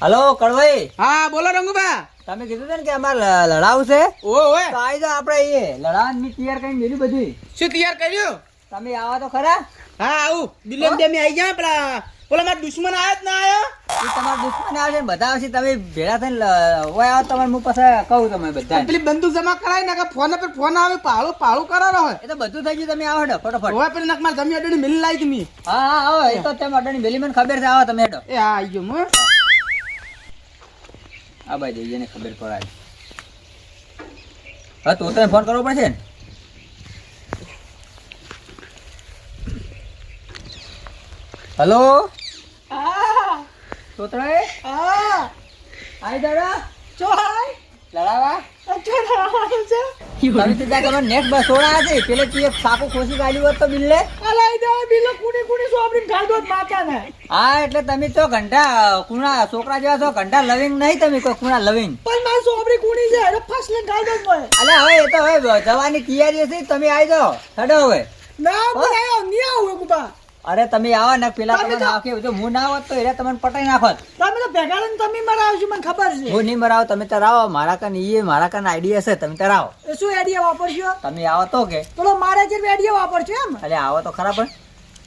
Hello કડવાઈ હા બોલો રંગુબા. તમે કીધું હતું ને કે અમારે લડાવું છે? તો આવી જાઓ આપણે એ લડાવન મી તૈયાર કરી મેલી બધી. શું તૈયાર કર્યું? તમે આવા તો ખરા. હા આવું. બિલિયન ડેમી આવી ગયા પેલા. પેલા મારા દુશ્મન આયો જ ના આવ્યો એ તમારા દુશ્મન આવે છે બધા આવશે. તમે ભેળા થઈને ઓય આવો તમારે હું પછી કહું તમે બધા પેલી બંદૂક જમા કરાય ને કે ફોન પર ફોન આવે પાળું પાળું કરાવો હોય. એ તો બધું થઈ ગયું તમે આવો હેડો ફટોફટ. હવે પેલી નક માર જમી અડણી મિલ લાવી તમે હા હા આવો એ તો તેમ અડણી મિલી મને ખબર છે આવો તમે હેડો. એ હા આવી ગયો આ બાજુ જઈને ખબર પડાય. હા તો તને ફોન કરવો પડશે ને? હલો આ આઈ દાડા. લડાવા? તમે તો ત્યાં નેટ બસ સોડા પેલે તું એક ખોસી કાઢ્યું હોત તો બિલ્લે? હા એટલે તમે તો ઘંટા કુણા છોકરા જેવા છો. ઘંટા લવિંગ નહીં તમે કોઈ કુણા લવિંગ. પણ મારે સોપરી કુણી છે. અલે હવે એ તો હવે જવાની તૈયારી છે. તમે આવી જાઓ. હેડો હવે. અરે તમે આવો ને પેલા તમે નાખી તો- જો હું ના હોત તો એ તમને પટાઈ નાખોત. તમે મારા આવજો મને ખબર છે. હું નહીં મરાવ તમે તરાવો મારા કન ઈ મારા કન આઈડિયા છે તમે તરાવો એ શું આઈડિયા વાપરશો? તમે આવો તો કે. પેલો મારે જે આઈડિયા વાપરશો એમ. અરે આવો તો ખરા પણ.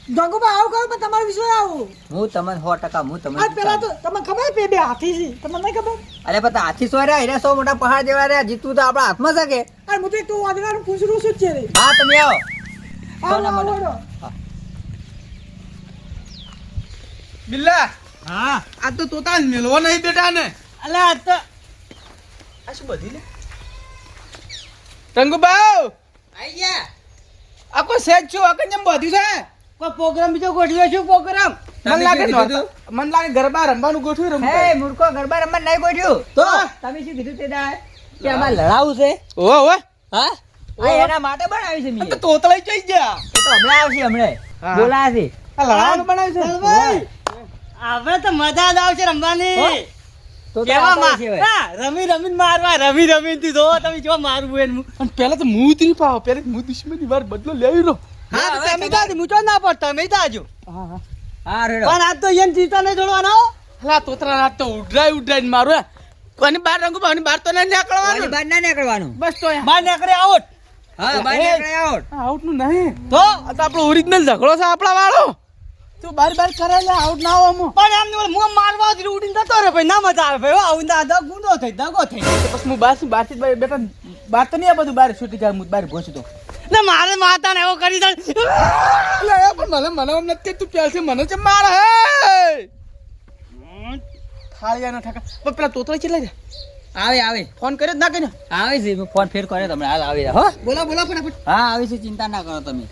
બા આવું કરું પણ તમારો વિશ્વાસ આવું. હું તમને સો ટકા હું તમને આ પેલા તો તમને ખબર પે બે હાથી છે તમને નહીં ખબર? અરે પણ હાથી સો રહ્યા એને સો મોટા પહાડ જેવા રહ્યા જીતવું તો આપણા હાથમાં છે કે અરે હું તો એક તો વાદળાનું પૂછડું શું છે રે. હા તમે આવો. આવો, આવો, મોટા. આવો. બિલ્લા! હા? આ તો તોતા મેલવો નહીં બેટા ને અલે આ તો આ શું બધી લે? રંગુબાઉ આઈ ગયા. આ કોઈ સેજ છું? આ કેમ બધી છે? કોઈ પ્રોગ્રામ બીજો ગોઠવ્યો છું પ્રોગ્રામ? મન લાગે મન લાગે ગરબા રમવાનું ગોઠવ્યું હે રંગુબાઈ મૂર્ખો ગરબા રમવા નહીં ગોઠવ્યું. તો? તમે શું કીધું તે દાડે? કે આમાં લડાવું છે? ઓ ઓ. હા? એના માટે બનાવી છે મેં તો તોતળાઈ જઈ ગયા. તો હમણાં આવશે હમણાં. હા. છે લડાવાનું બનાવ્યું છે? હવે તો મજા જ આવશે રમવાની. રમી રમીને મારવા રમી રમીને થી જો તમે જો મારવું એને. અને પેલા તો મું ઉતરી પાવ પેલા મું દુશ્મની વાર બદલો લેવી લો. હા તમે તો મૂચો ના. પડ તમે તાજો હા હા. હા રેડો. પણ આજ તો એને જીતા નહીં જોડવાનો. હલા તોતરા રાત તો ઉડરાય ઉડરાઈ મારો કોની બાર રંગુબા અને બાર તો ના નીકળવાનું. બાર ના નીકળવાનું. બસ તો બાર નીકળે આઉટ હા બહાર એ. નીકળે આઉટ આઉટનું નહીં. તો? આ તો આપણો ઓરિજિનલ ઝઘડો છે આપણા વાળો. તું બાર બાર કરે લે આઉટ ના આવો અમો પણ એમને ઓલો મું મારવા જ ઉડીને જતો રે ભાઈ ના મજા આવે. ભાઈ આવું ના દગ ગુંડો થઈ દગો થઈ. પછી હું બાર બારથી બાર બેટા બાર તો નહીં આ બધું બાર છૂટી જાય હું બાર ભોસી તો. ને મારે માતા ને એવો કરી દે લે પણ મને મને એમ નથી તું પ્યાસે મને છે માર હે! થાળિયા ના ઠાકા. પણ પેલા તોતરા કેટલા છે? આવે આવે. ફોન કર્યો ના કર્યો? આવે છે ફોન ફેર કર્યો તમને. હાલ આવી હો. બોલા બોલા ફટાફટ. હા આવે છે ચિંતા ના કરો તમે.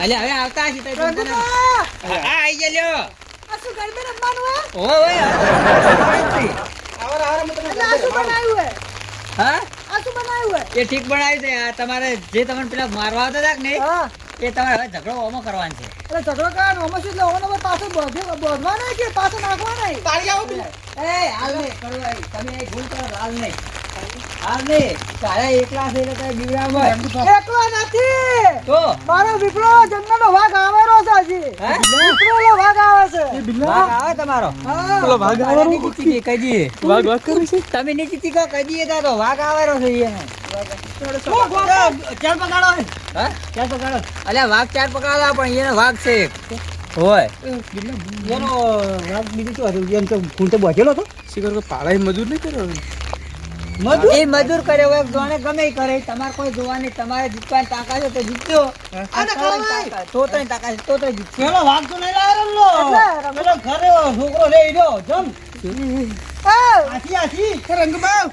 અલે હવે આવતા હશે તો ચિંતા હા આઈ ગયો આ શું ગરબે રમવાનું હે? ઓ ઓય આવર આવર મત આ શું બનાવ્યું હે? હા? આ શું બનાવ્યું હે? એ ઠીક બનાવી છે આ તમારે જે તમને પેલા મારવા આવતા હતા ને નહીં હા. એ તમારે હવે ઝઘડો ઓમો કરવાનો છે. એટલે ઝઘડો કરવાનો ઓમો શું એટલે ઓનો ઓનો પાછો બોધ્યો- બોધવાનો કે પાછો નાખવાનો? પાડી આવો પેલા. એ હાલ નહીં કરો તમે ભૂલ કરો હાલ નહીં. હાલ નહીં તારે એકલા છે એટલે તારે બીવડાવ હોય એકલો નથી. તો? મારો આવેલો છે વાઘ આવે છે. આવે તમારો? કરે છે? તમે નહીં જીતી ગયો કહી તો વાઘ આવેલો છે હા? ચાર પકડો અલ્યા વાઘ ચાર પકડાતા પણ એનો વાઘ છે. હોય. એનો વાઘ બીજું શું હતું? એમ તો હું તો બચેલો હતો. શિખર કોઈ મજૂર નહીં કર્યો? એ મજૂર કરે હોય જોણે ગમે કરે. તમારે કોઈ જોવાની તમારે જીતવાની તાકાત છે તો તાકાત, તો તોય તાકાત છે, તો તોય જીતજો. પેલો વાઘ નહીં લાવેલો પેલો ઘરે છોકરો લઈ ગયો જમ. આથી આથી. રંગબાવ.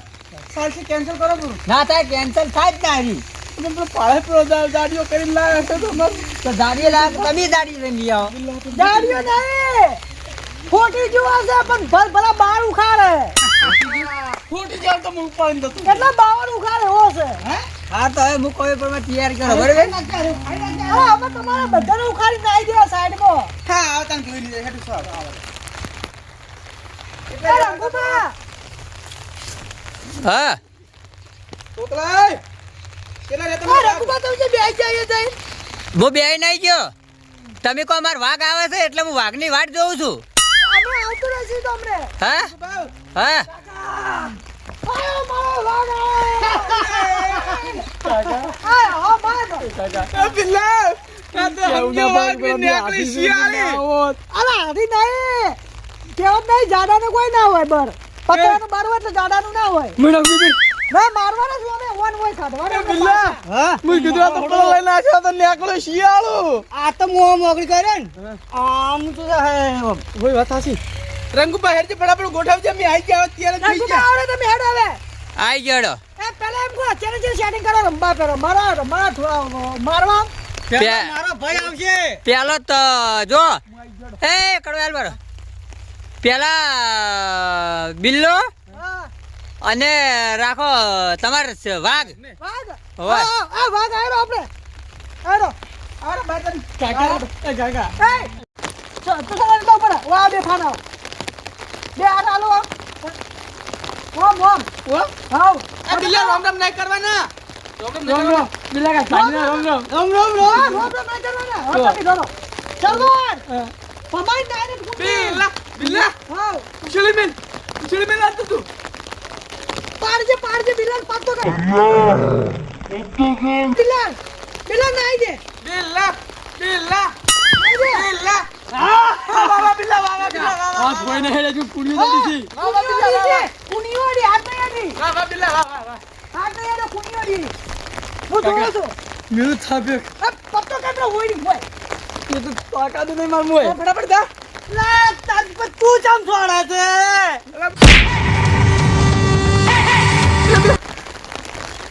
સાલસી કેન્સલ કરો ના થાય કેન્સલ થાય જ પેલો પેલો દાડીઓ કરીને લાવ્યા તો. તો તમે દાડી લઈને લઈ આવો. દાડીઓ નહીં. ખોટી જોવા છે પણ ભલ ભલા બાર ઉખાડે. ફૂટી જાવ તો હું ઉપાડીને જતો કેટલા બાવન ઉખાડે એવો છે? હા? તો હવે મૂકો એ પ્રમાણે તૈયાર કરો બરાબર? હા અમે તમારા બધાને ઉખાડી નાઈ દે સાઈડમાં. હા આવતા જોઈ લીધે હેઠું સો આવે, આવે. એ રંગુબા, હા. તોતલાય કેટલા રે તમે રંગુબા તમે જે બેસી જાય છે હું બે નહીં ગયો. તમે કહો અમાર વાઘ આવે છે એટલે હું વાઘની વાટ જોઉં છું. અમે આવતો રહેશે તમને હા? હા આયો મારો વાઘ આયો આયો મારો બિલ્લા આ તો હમકે વાઘ બી નીકળી શિયાળી અલા આધી નહીં કેવત નહીં જાડાનું કોઈ ના હોય બર પતરાનું બાર હોય એટલે જાડાનું ના હોય મેડમ ના મારવાના જ અમે વન હોય એટલે બિલ્લા પાછા. મુઈ કીધું આ તો પેલો લઈને આવ્યો તો નીકળ્યો શિયાળો આ તો મોહ મોકળી કરે ને આમ તો હે ઓય વાત હાસી રંગુ બહાર જે ફટાફટ ગોઠવજે અમે આવી ગયા ત્યારે ના, જોઈ શું ગયા આવડે તમે હેડ હવે આઈ ગયો પેલા એમ કહો ચેને ચેને સેટિંગ કરો રંબા પેલો મારા રંબા મારવા? પેલા મારો ભાઈ આવશે. પેલો તો જો. એ કડવાલ બરો પેલા બિલ્લો અને રાખો તમારે વાઘ. હા, વાઘ આયરો આપણે. આયરો. આયરો બાય કરી કાકા એ કાકા એ તો તો તો પડે. વા બે ફાના. બે હાથ આલો ઓમ ઓમ ઓ હાઉ આ બિલ્લા રામ રામ નહીં કરવાના. રામ રામ બિલ્લા કા સાંજના રામ રામ. રોમ રોમ રોમ રોમ રોમ નહીં કરવાના. હો. તમે ધરો ચલવાન પમાઈ ડાયરેક્ટ બિલ્લા બિલ્લા હાઉ ઉછળી મેલ ઉછળી મેલ આતો તું. પાડજે પાડજે બિલાલ પાતો કર બિલાલ બિલાલ ના આવી દે. બિલ્લા બિલ્લા આવી દે. બિલ્લા આ બાબા બિલ્લા બાબા બિલ્લા આ કોઈને હેડે જો કુડીઓ જલ્દી બાબા કુણીઓડી બાબા કુણીઓડી હાથ નહીં આડી વાહ બાબા બિલ્લા વાહ વાહ વાહ હાથ નહીં કુણીઓડી હું જોઉં છું. મેરું થાપ્યો. પત્તો કેટલો હોયની હોય. એ તો તાકાત નહીં માર મોય ફટાફટ જા. લા તાર પર તું ચમ છોડે છે.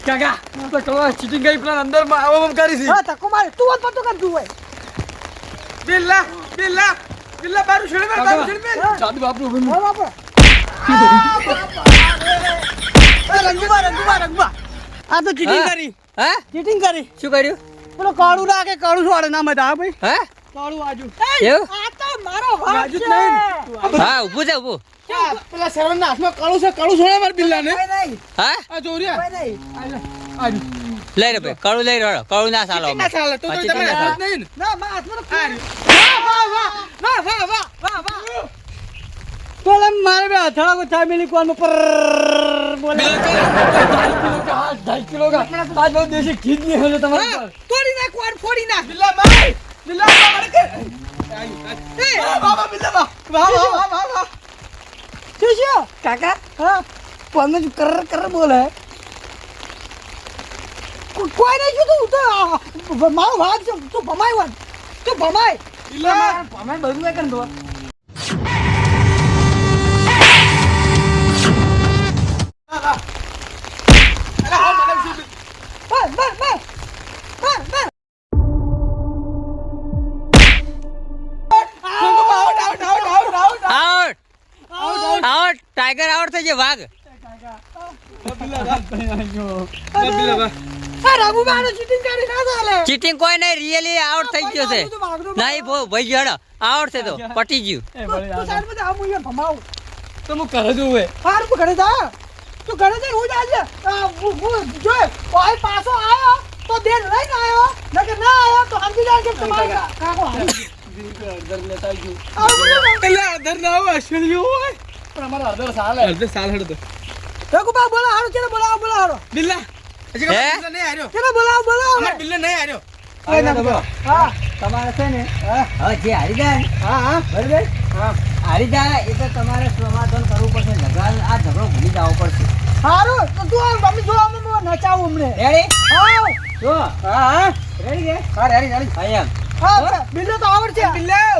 કાકા તો કવા ચીટિંગ કરી પ્લાન અંદરમાં આવો કરી છે. હા તકો મારે. તું વાત પત્તો કરતું હોય. બિલ્લા બિલ્લા બિલ્લા બારું છોડી મેલ બારું છોડી મેલ જાદુ બાપરું હા બાપા રંગુબા રંગુબા રંગુબા. આ તો ચીટિંગ કરી. હે? ચીટિંગ કરી. શું કર્યું? પેલો કાળું રાખે કાળું છોડે. ના મજા ભાઈ. હે? કાળું આજુ. એવું? આ તો મારો વાજ છે. હા ઊભો છે ઊભો. પેલા શરવણ ના હાથમાં કાળું છે કાળું છોડે માર બિલ્લા ને હા? આ જોરિયા આજુ. લઈ રે ભાઈ કળું લઈ રહ્યો કળું ના સાલો ના સાલો તો તો તમે ના હાથ નહીં ના. મા હાથમાં આ વાહ વાહ વાહ વાહ વાહ વાહ. વાહ પેલા મારે બે હથડા કો ચા મિલી કોણ પર બોલે ढाई किलो का आज बहुत देसी घी नहीं है तुम्हारे હા, पास તોડી નાખ વાળ ફોડી નાખ बिल्ला मार बिल्ला मार के बाबा बिल्ला वाह वाह वाह वाह वाह वाह શું છે કાકા હા પમે કર કર બોલે કો- કોઈ નહીં કીધું હું તો આ, મારો વાઘ છે તું ભમાય વાન તું ભમાય बिल्ला मार हमें बदल में ટાઈગર આઉટ. થઈ જાય વાઘ ચીટિંગ કોઈ નહીં રિયલી આઉટ થઈ ગયો છે નહીં ભાઈ જડો આઉટ છે તો પટી ગયું તો હું કરે છું હવે. કરે તા તું ઘરે જઈને હું જાજે. આ, હું- હું જોઈ ઓય પાછો આવ્યો તો દેન લઈને આવ્યો નકર ના આવ્યો તો સમજી જાય કે તમારે કાકો. હારી આવું બોલો ને. એટલે અધર ના હોય અશ્વિનીઓ હોય. પણ અમારા અધર સાલ અધર સાલ હડ રઘુબા બોલો હારું કેને બોલાવો બોલાવો હારો. બિલ્લા હજી હે? બિલ્લા નહીં આર્યો. કેને બોલાવો બોલાવો અમાર બિલ્લા નહીં. હા. તમારે છે ને હા. જે હારી જાય ને, હા હા. બરાબર? હારી જાય એ તો તમારે સમાધાન કરવું પડશે ઝઘડા આ ઝઘડો ભૂલી જવો પડશે. સારું તો તું આ મમ્મી જો અમે નચાવું હમણે. રેડી હા જો. હા હા. રેડી કે હા રેડી રેડી હા એમ. હા બિલ્લો તો આવડશે. બિલ્લા.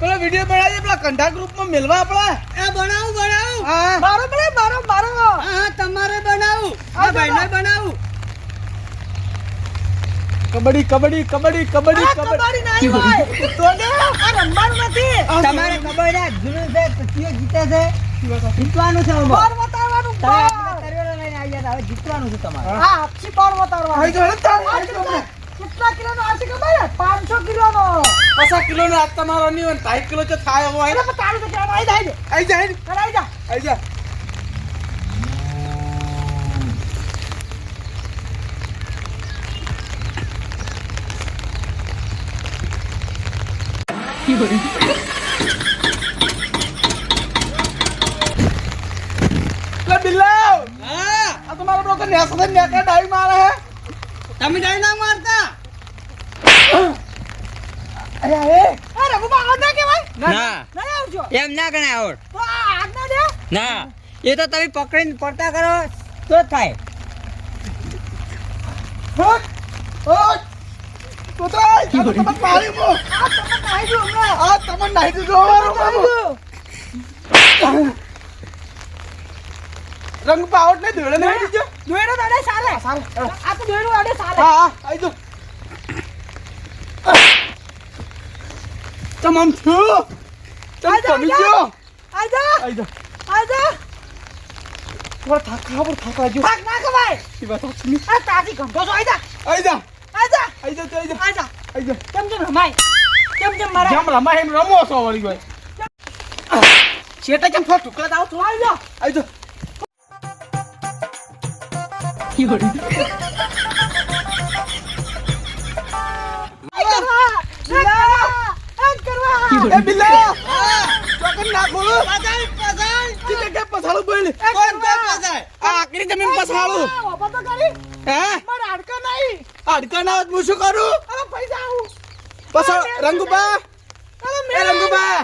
પેલો વિડિયો બનાવી પેલા કંઠા ગ્રુપમાં મેલવા આપણા? એ બનાવું બનાવું. હા મારો બને મારો મારો. હા તમારે બનાવું. આ આ ભાઈને બનાવું. કબડ્ડી કબડ્ડી કબડ્ડી કબડ્ડી કબડ્ડી. નહીં હોય. તો ને આ રમવાનું નથી. તમારે કબડ્ડી આ જૂનું છે તો કયો જીતે છે. જીતવાનું છે આમાં. બાર વતારવાનું બાર. તરવેલો લઈને આવી ગયા હતા, હવે જીતવાનું છે તમારે. હા. હાથથી બાર વતારવાનું હવે તો હેડ કેટલા કિલોનો આ છે? ખબર પાંચસો કિલોનો. પચાસ કિલો નો હાથ તમારો નહીં હોય ઢાઈ કિલો તો થાય હવે એટલે તારું તો કહેવાનું આઈ જાય આવી જાય આવી જા. આઈ જા લે બિલ્લાવ હા આ તમે ડાઈ ના. મારતા અરે અરે એમ ના. ગણાય આવડ તો એ તો તમે પકડીને પડતા કરો તો થાય તો તો તમને મારી મો આ તમે નાહી જો હમણાં આ તમને નાહી અમારો બાબુ! રંગ પાવટ ને ધોળે નાહી દીજો ધોળે દાડે સાલે. સાલે. આ તો ધોળે દાડે સાલે. હા હા આઈ જો તમામ થયો તમ આઈ જા, કમી આઈ જા. ગયો આજા આઈ જો થોડા થાક ખાવા થાક આજો થાક ના કમાય એ વાત સાચી આ તાજી ગંભો જો આઈ જા. આઈ જા. આજા. આઈ જા આઈ જા. આજા. આઈ જા. કેમ કેમ રમાય? કેમ કેમ મારા? જેમ રમાય એમ રમો છો વળી ભાઈ શેટા કેમ થોડા ટુકડા દાવ છો આઈ જા. આઈ જો ના બોલો આકરી જમીન તો કરી. હે? અડકા ના હું શું કરું? અરે પૈસા આવું પછો રંગુબા? અરે મે રંગુબા?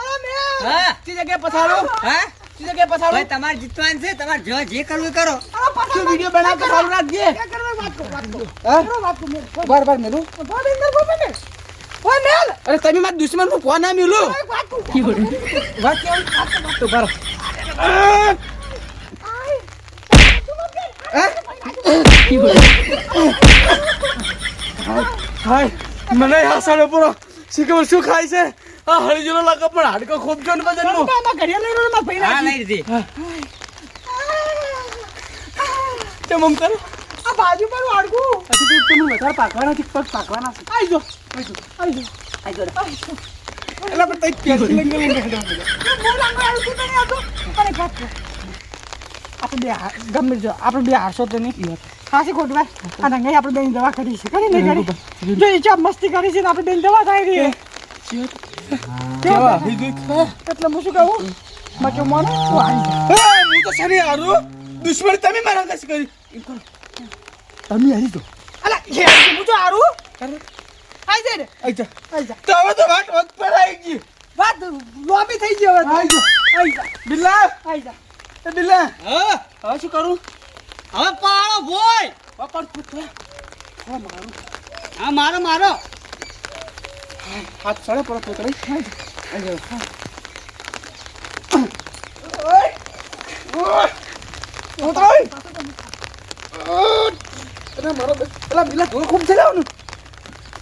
અરે મે હા? તી જગ્યાએ પછાડો? હા તી જગ્યાએ પછાડો? ભાઈ તમાર જીતવાન છે. તમાર જો જે કરવું કરો. અરે પછો વિડિયો બનાવ કે ચાલુ રાખજે. કે કરવા વાત કો વાત કો હા? વાત કો બાર બાર મેલુ. બાર ઇન્દર કો મેને ઓ મેલ. અરે તમે મારા દુશ્મનનું ફોન ના મેલુ વાત કો વાત કે વાત તો બાર હા? હાય મને હસાડો પૂરો. શીખવ શું ખાય છે? આ હળજુરો લાગે પણ હાડકો ખૂબ છે ને વજનનું માં ઘડિયા લઈ રહ્યો માં ભઈના હા લઈ દી તે મમ કર? આ બાજુ પર હાડકું. અજી તું તું વધારે પાકવાના છે પગ પાકવાના છે. આઈ જો. આઈ જો આઈ જો. આઈ જો. એલા પણ તઈ પેસી લંગે લંગે હેડો બોલ અંગો આલતું નહીં આતો અરે બાપ આપણે બે હાર- ગમે જો આપણે બે હારશો તો નહીં. ખાસી ખોટ ભાઈ રંગાઈ આપણે બેન દવા કરી છે. કરી નહીં કરી. જો એ ચા મસ્તી કરી છે ને આપણે બેન દવા થાય રહી એટલે હું શું કહું? મચો માનો? તું આવી જા. હું તો સરી હારું. દુશ્મન તમે મારા કશ કરી. તમે આવી જો અલા હે હું તો હારું. આઈ જાય ને. આઈ જા. આઈ જા. તો હવે તો વાત વખત પર આવી ગઈ. વાત લોબી થઈ ગઈ હવે આઈ જા આઈ જા. બિલ્લા. આઈ જા. એ બિલ્લા હા? હવે શું કરું? હવે પાડો ભોય! પકડ પૂછ હા મારો. મારો હાથ ચડે પર પકડી. મારો પેલા બિલ્લા ધોળ ખૂબ છે લાવનું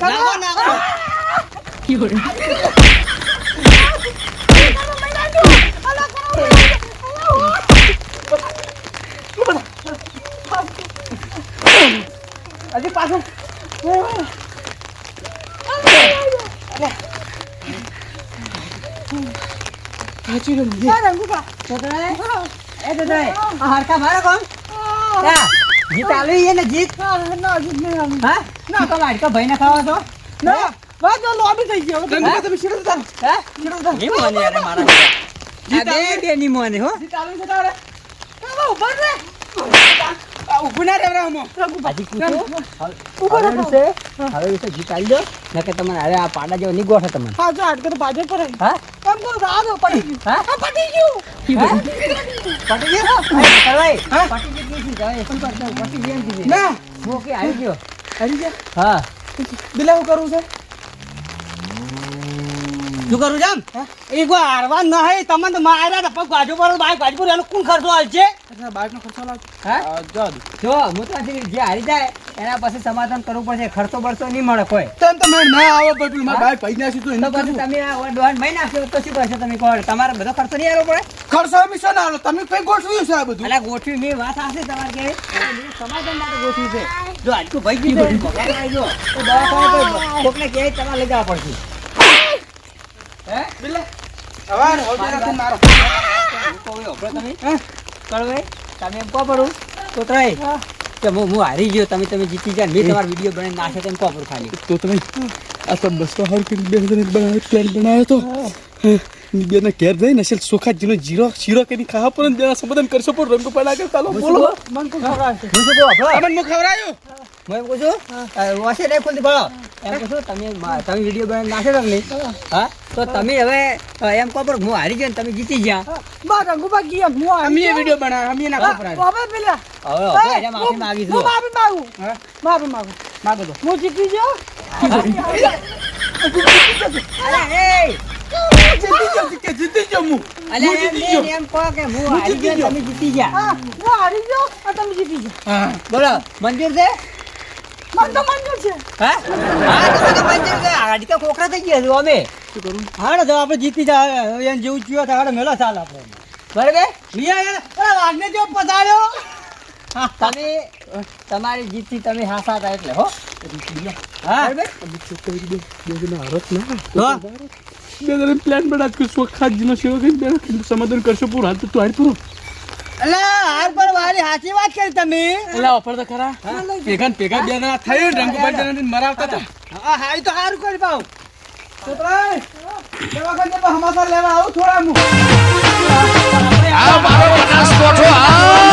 નાખો નાખો. હજી પાછું. સાચી રે મને. છોકરા એ દાદા આ હરકા મારો કોણ? ક્યાં? જીત આવી છે ને જીત? ના હજુ નહીં આવી હા? ના તો લાડકા ભાઈ ને ખાવા તો ના વાત લોબી થઈ ગયો તમે તમે શીરો તાર હે? નહીં મને યાર મારા જીત આ બે ની મને હો. ચાલુ છે તારે. હવે ઊભા રે ઊભું ના હજી પૂછો ઊભા હવે વિશે? હવે વિશે જીત આવી દો. નકે તમને હવે આ પાડા જેવો નહીં ગોઠે તમને. હા જો હાડકે તો બાજે પર હા? એમ તો રાહ પડી ગયું. હા? પડી ગયું. હા? પટી કરવાય. પટી ગઈ કીધી શું કરતો પટી ગઈ એમ ના. મોકે આવી ગયો. હરી જા હા. બિલા હું કરું છે? શું કરું જામ એ કોઈ હારવા ન હે તમને તો માર્યા પણ ગાજુ પર બાઈક ગાજુ પર એનો કોણ ખર્ચો હાલશે? અચ્છા બાઈક નો ખર્ચો લાવ હા? જો જો હું તો જે હારી જાય એના પછી સમાધાન કરવું પડશે ખર્ચો બરચો નહીં મળે કોઈ. તમ તમે ના આવો બટુલમાં બાઈક પૈ નાસી તો એને પછી તમે આ દોહન મહી નાખ્યો તો શું કરશો તમે કહો તમારે બધો ખર્ચો નહીં આવવો પડે? ખર્ચો હંમેશા ના આલો તમે કઈ ગોઠવ્યું છે આ બધું? અલા ગોઠવી મેં વાત હશે તમારે કે સમાધાન માટે ગોઠવી છે. જો આજકુ ભાઈ ગયું તો દવાખાને કોઈ કોકને કહે તમારે લઈ જવા પડશે. હે? બિલા. મારો. તમે. તમે એમ કહો પડું તો ત્રય કે હું હું હારી ગયો તમે તમે જીતી જાય મેં તમારો વીડિયો બનાવી નાખે તેમ પડું ખાલી? તો તમે આ તો બસો હાર કરી બે હજાર બનાવ્યો પ્લાન બનાવ્યો તો? બેને ઘેર જઈ ને સોખા જીનો જીરો શીરો કરી ખાવા પણ જરા સંબોધન કરશો પણ રંગ પડા કે ચાલો બોલો. મન કો ખવડાવશે. હું કો ખવરાયો હું એમ કહું છું વાસે નહીં ખોલતી ભણો એમ કહું છું તમે તમે વીડિયો બનાવી નાખે તમને હા. તો તમે હવે એમ કહો પણ હું હારી ગયો તમે જીતી ગયા. બા રંગુબા ગયા, હું અમે વીડિયો બનાવ્યો અમે ના હા, હવે પેલા હવે હવે માફી માંગી છું માફી માંગુ. હા? માફી માંગુ. માગો તો. હું જીતી ગયો? અરે એ! જીતી ગયો કે જીતી ગયો. મુ અલા, એમ એમ કહો કે હું હારી ગયો તમે જીતી ગયા. હું હારી ગયો અને તમે જીતી ગયા. હા બોલો મંજૂર છે? મને તો મંજૂર છે. હા? હા તમે તો મંજૂર છે. હાડી તો કોકરા થઈ ગયા છો અમે. હાડો તો આપણે જીતી જાય એને જેવું ચૂયો તો હાડો મેલો ચાલ આપણે. બરાબર? મિયા યાર વાઘને જો પધાર્યો. તમે તમારી જીતથી તમે હાસા હતા એટલે હો. હા. બરાબર? બે જણા હરત ના તો પ્લાન બના કે સોખા જીનો શીરો કરી સમાધાન કરશો પૂરો. તો તું પૂરો. અલા હાર પર વારી સાચી વાત કરી તમે. એલા ઓફર તો ખરા. ભેગા ને બે જણા થઈ રંગ પડા મરાવતા હતા. હા હારી તો હારું કરી પાઉં. છોકરા દવાખાને જઈને સમાચાર લેવા આવું થોડા હું આ મારો બનાસકોઠો આ